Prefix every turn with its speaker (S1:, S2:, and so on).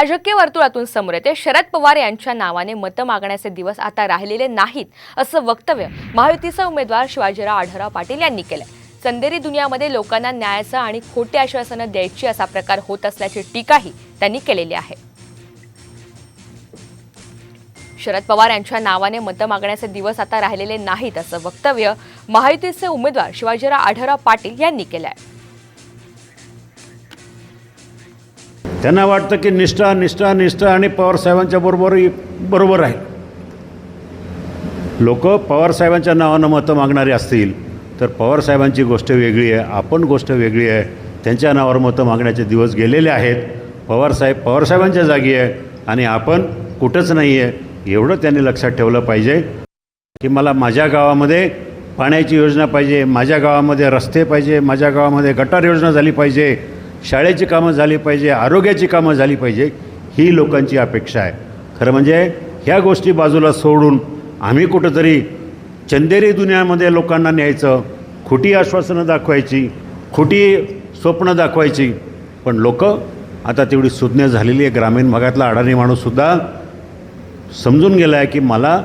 S1: राजकीय वर्तुळातून समोर येते. शरद पवार यांच्या नावाने मतं मागण्याचे दिवस आता राहिलेले नाहीत असं वक्तव्य महायुतीचे उमेदवार शिवाजीराव आढळराव पाटील यांनी केलं चंदेरी दुनियामध्ये लोकांना न्यायाचं आणि खोटी आश्वासनं द्यायची असा प्रकार होत असल्याची टीकाही त्यांनी केलेली आहे. शरद पवार यांच्या नावाने मतं मागण्याचे दिवस आता राहिलेले नाहीत असं वक्तव्य महायुतीचे उमेदवार शिवाजीराव आढळराव पाटील यांनी केलं आहे
S2: त्यांना वाटतं की निष्ठा निष्ठा निष्ठा आणि पवारसाहेबांच्या बरोबर बरोबर आहे. लोक पवारसाहेबांच्या नावानं मतं मागणारे असतील तर पवारसाहेबांची गोष्ट वेगळी आहे आपण गोष्ट वेगळी आहे. त्यांच्या नावावर मतं मागण्याचे दिवस गेलेले आहेत. पवारसाहेब पवारसाहेबांच्या जागी आहे आणि आपण कुठंच नाही आहे एवढं त्यांनी लक्षात ठेवलं पाहिजे की मला माझ्या गावामध्ये पाण्याची योजना पाहिजे माझ्या गावामध्ये रस्ते पाहिजे माझ्या गावामध्ये गटार योजना झाली पाहिजे. शाळेची कामं झाली पाहिजे आरोग्याची कामं झाली पाहिजे ही लोकांची अपेक्षा आहे. खरं म्हणजे ह्या गोष्टी बाजूला सोडून आम्ही कुठंतरी चंदेरी दुनियामध्ये लोकांना न्यायचं खोटी आश्वासनं दाखवायची खोटी स्वप्न दाखवायची पण लोक आता तेवढी सुज्ञ झालेली आहे ग्रामीण भागातला अडाणी माणूससुद्धा समजून गेला आहे की मला